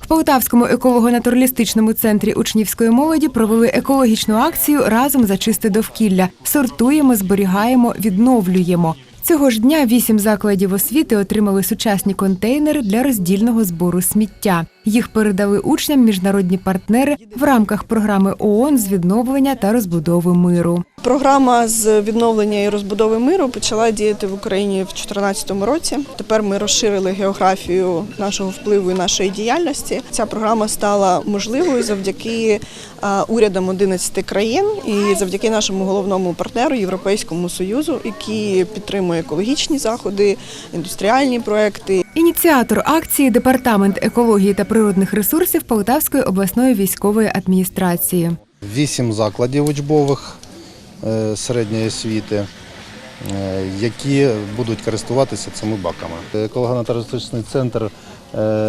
В Полтавському еколого-натуралістичному центрі учнівської молоді провели екологічну акцію разом за чисте довкілля. Сортуємо, зберігаємо, відновлюємо. Цього ж дня вісім закладів освіти отримали сучасні контейнери для роздільного збору сміття. Їх передали учням міжнародні партнери в рамках програми ООН з відновлення та розбудови миру. Програма з відновлення і розбудови миру почала діяти в Україні в 2014 році. Тепер ми розширили географію нашого впливу і нашої діяльності. Ця програма стала можливою завдяки урядам 11 країн і завдяки нашому головному партнеру Європейському Союзу, який підтримує екологічні заходи, індустріальні проекти. Ініціатор акції департамент екології та природних ресурсів Полтавської обласної військової адміністрації. Вісім закладів учбових е, середньої освіти, е, які будуть користуватися цими баками. Еколого-натуристичний центр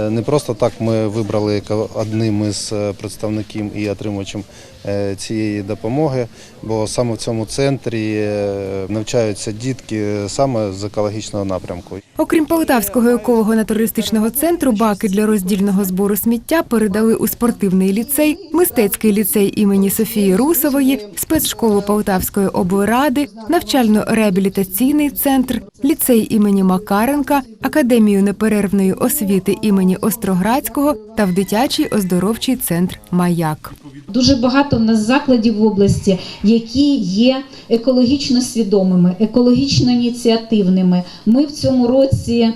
не просто так ми вибрали одним із е, представників і отримувачем е, цієї допомоги, бо саме в цьому центрі е, навчаються дітки саме з екологічного напрямку. Окрім Полтавського еколого-натуристичного центру, баки для роздільного збору сміття передали у спортивний ліцей, мистецький ліцей імені Софії Русової, спецшколу Полтавської облради, навчально-реабілітаційний центр, ліцей імені Макаренка, академію неперервної освіти імені Остроградського та в дитячий оздоровчий центр Маяк. Дуже багато в нас закладів в області, які є екологічно свідомими, екологічно ініціативними. Ми в цьому році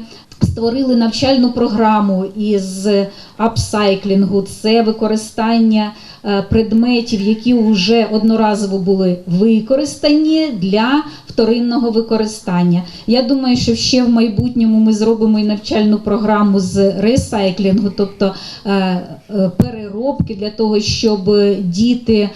створили навчальну програму із апсайклінгу. Це використання е, предметів, які вже одноразово були використані для вторинного використання. Я думаю, що ще в майбутньому ми зробимо і навчальну програму з ресайклінгу, тобто е, е, переробки для того, щоб діти,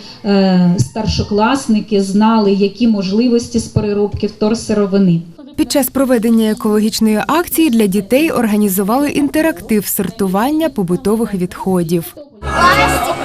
старшокласники знали, які можливості з переробки вторсировини. Під час проведення екологічної акції для дітей організували інтерактив сортування побутових відходів. Пластик.